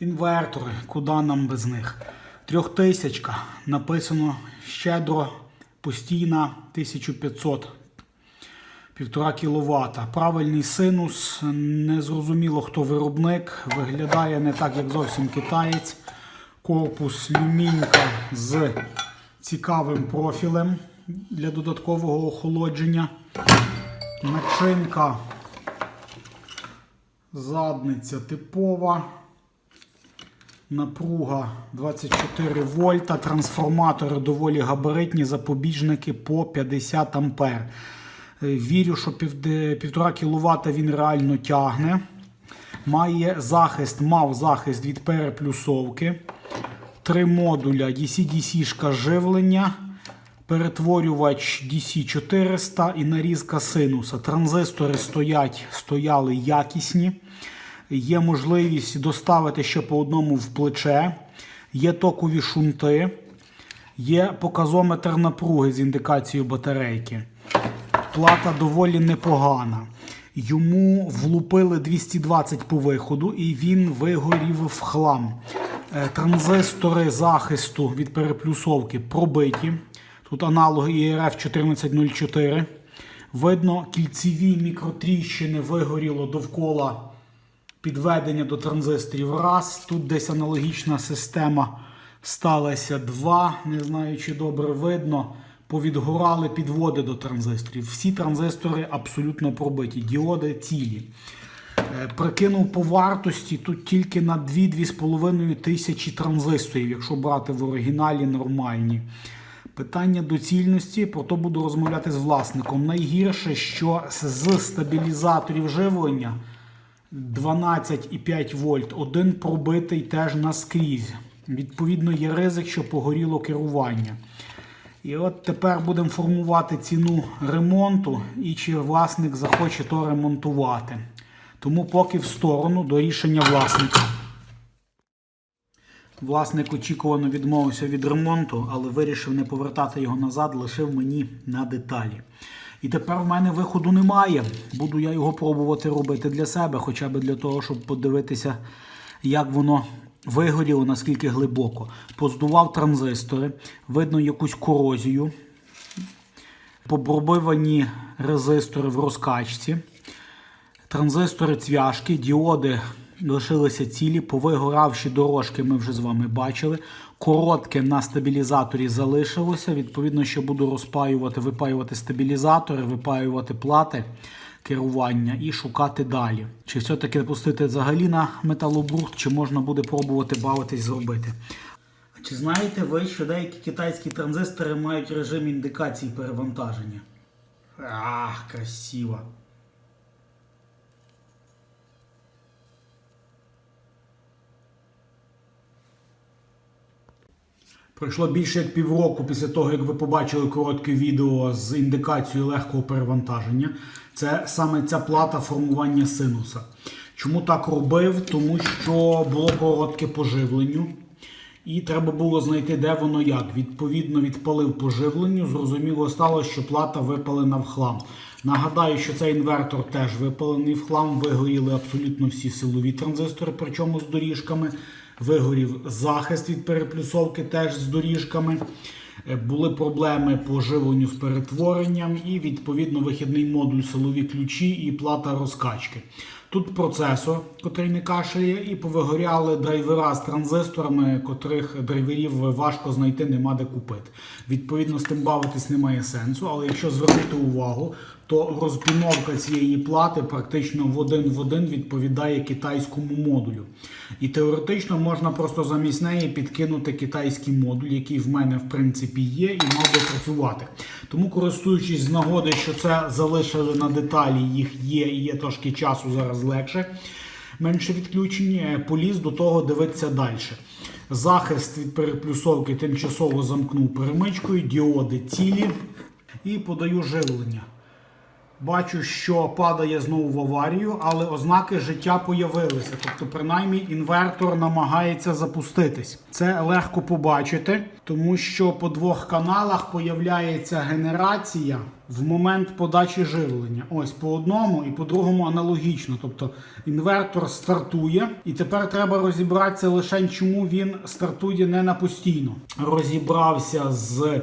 Інвертори, куди нам без них? Трьохтисячка. Написано щедро, постійна 1500. Півтора кіловата. Правильний синус. Незрозуміло, хто виробник. Виглядає не так, як зовсім китаєць. Корпус люмінька з цікавим профілем для додаткового охолодження. Начинка задниця типова. Напруга 24 вольта, трансформатори доволі габаритні, запобіжники по 50 ампер. Е, Вірю, що півде- півтора кВт він реально тягне. Має захист, мав захист від переплюсовки. Три модуля DC-DC живлення, перетворювач DC400 і нарізка синуса. Транзистори стоять, стояли якісні. Є можливість доставити ще по одному в плече. Є токові шунти, є показометр напруги з індикацією батарейки. Плата доволі непогана. Йому влупили 220 по виходу, і він вигорів в хлам. Е, Транзистори захисту від переплюсовки пробиті. Тут аналоги ERF 1404. Видно, кільцеві мікротріщини вигоріло довкола підведення до транзисторів раз. Тут десь аналогічна система сталася два. Не знаю, чи добре видно. Повідгорали підводи до транзисторів. Всі транзистори абсолютно пробиті, діоди цілі. Е, Прикинув по вартості тут тільки на 2-2,5 тисячі транзисторів, якщо брати в оригіналі нормальні. Питання доцільності, про то буду розмовляти з власником. Найгірше, що з стабілізаторів живлення 12,5 вольт, один пробитий теж наскрізь. Відповідно, є ризик, що погоріло керування. І от тепер будемо формувати ціну ремонту і чи власник захоче то ремонтувати. Тому поки в сторону до рішення власника. Власник очікувано відмовився від ремонту, але вирішив не повертати його назад, лишив мені на деталі. І тепер в мене виходу немає. Буду я його пробувати робити для себе, хоча б для того, щоб подивитися, як воно вигоріло, наскільки глибоко. Поздував транзистори, видно якусь корозію, побробивані резистори в розкачці. Транзистори цвяшки, діоди лишилися цілі, повигоравші дорожки ми вже з вами бачили. Коротке на стабілізаторі залишилося. Відповідно, що буду розпаювати, випаювати стабілізатори, випаювати плати керування і шукати далі. Чи все-таки пустити взагалі на металобрухт, чи можна буде пробувати бавитись зробити. Чи знаєте ви, що деякі китайські транзистори мають режим індикації перевантаження? Ах, красиво. Пройшло більше як півроку після того, як ви побачили коротке відео з індикацією легкого перевантаження. Це саме ця плата формування синуса. Чому так робив? Тому що було коротке по живленню. І треба було знайти, де воно як. Відповідно, відпалив по живленню. Зрозуміло стало, що плата випалена в хлам. Нагадаю, що цей інвертор теж випалений в хлам. Вигоріли абсолютно всі силові транзистори, причому з доріжками. Вигорів захист від переплюсовки теж з доріжками. Е, Були проблеми по живленню з перетворенням і, відповідно, вихідний модуль силові ключі і плата розкачки. Тут процесор, котрий не кашляє, і повигоряли драйвера з транзисторами, котрих драйверів важко знайти, нема де купити. Відповідно, з тим бавитись немає сенсу. Але якщо звернути увагу, то розпіновка цієї плати практично в один в один відповідає китайському модулю. І теоретично можна просто замість неї підкинути китайський модуль, який в мене в принципі є, і мав би працювати. Тому, користуючись з нагоди, що це залишили на деталі, їх є і є трошки часу зараз легше. Менше відключень, е, поліз до того дивитися далі. Захист від переплюсовки тимчасово замкнув перемичкою, діоди цілі і подаю живлення. Бачу, що падає знову в аварію, але ознаки життя появилися. Тобто, принаймні, інвертор намагається запуститись. Це легко побачити, тому що по двох каналах появляється генерація в момент подачі живлення. Ось по одному і по другому аналогічно. Тобто інвертор стартує, і тепер треба розібратися лише чому він стартує не на постійно. Розібрався з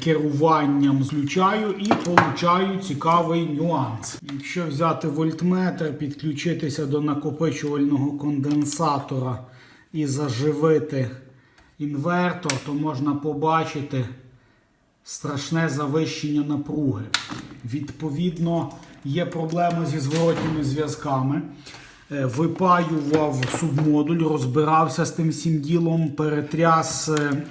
керуванням включаю і получаю цікавий нюанс. Якщо взяти вольтметр, підключитися до накопичувального конденсатора і заживити інвертор, то можна побачити страшне завищення напруги. Відповідно, є проблеми зі зворотніми зв'язками. Е, Випаював субмодуль, розбирався з тим всім ділом, перетряс е,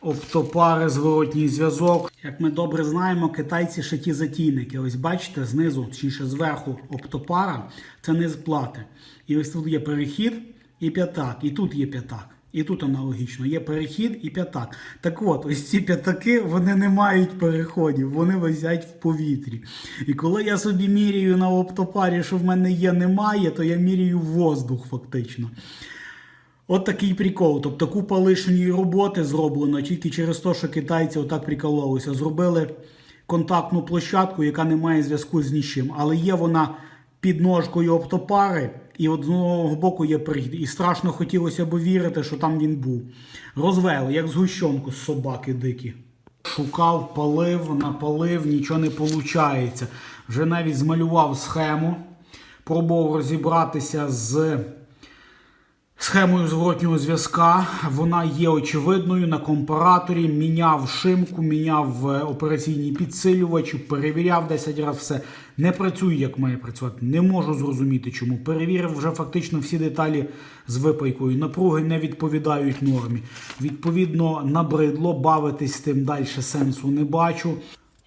оптопари, зворотній зв'язок. Як ми добре знаємо, китайці ще ті затійники. Ось бачите, знизу, точніше зверху оптопара, це низ плати. І ось тут є перехід і п'ятак, і тут є п'ятак. І тут аналогічно є перехід і п'ятак. Так от, ось ці п'ятаки вони не мають переходів, вони висять в повітрі. І коли я собі міряю на оптопарі, що в мене є, немає, то я міряю воздух фактично. От такий прикол. Тобто купа лишньої роботи зроблено тільки через те, що китайці отак прикололися. Зробили контактну площадку, яка не має зв'язку з нічим. Але є вона під ножкою оптопари, і от з одного боку є прихід. І страшно хотілося б вірити, що там він був. Розвели, як згущенку з собаки дикі. Шукав, палив, напалив, нічого не виходить. Вже навіть змалював схему, пробував розібратися з Схемою зворотнього зв'язка вона є очевидною на компараторі. Міняв шимку, міняв е, операційні підсилювачі, перевіряв 10 разів все. Не працює, як має працювати. Не можу зрозуміти, чому. Перевірив вже фактично всі деталі з випайкою. Напруги не відповідають нормі. Відповідно, набридло бавитись тим далі сенсу не бачу.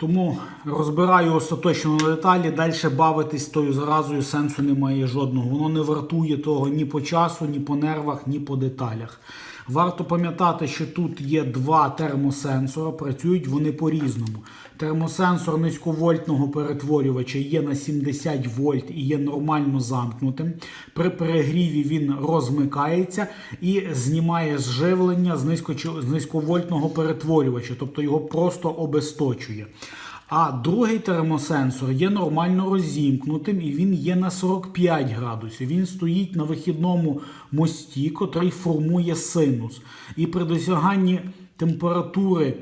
Тому розбираю остаточно на деталі, далі бавитись тою заразою сенсу немає жодного. Воно не вартує того ні по часу, ні по нервах, ні по деталях. Варто пам'ятати, що тут є два термосенсора, працюють вони по-різному. Термосенсор низьковольтного перетворювача є на 70 вольт і є нормально замкнутим. При перегріві він розмикається і знімає зживлення з, низько, з низьковольтного перетворювача, тобто його просто обесточує. А другий термосенсор є нормально розімкнутим і він є на 45 градусів. Він стоїть на вихідному мості, котрий формує синус. І при досяганні температури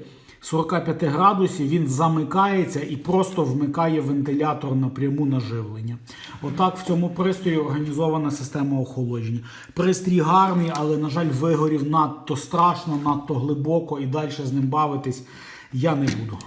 45 градусів він замикається і просто вмикає вентилятор напряму на живлення. Отак в цьому пристрої організована система охолодження. Пристрій гарний, але, на жаль, вигорів надто страшно, надто глибоко і далі з ним бавитись я не буду.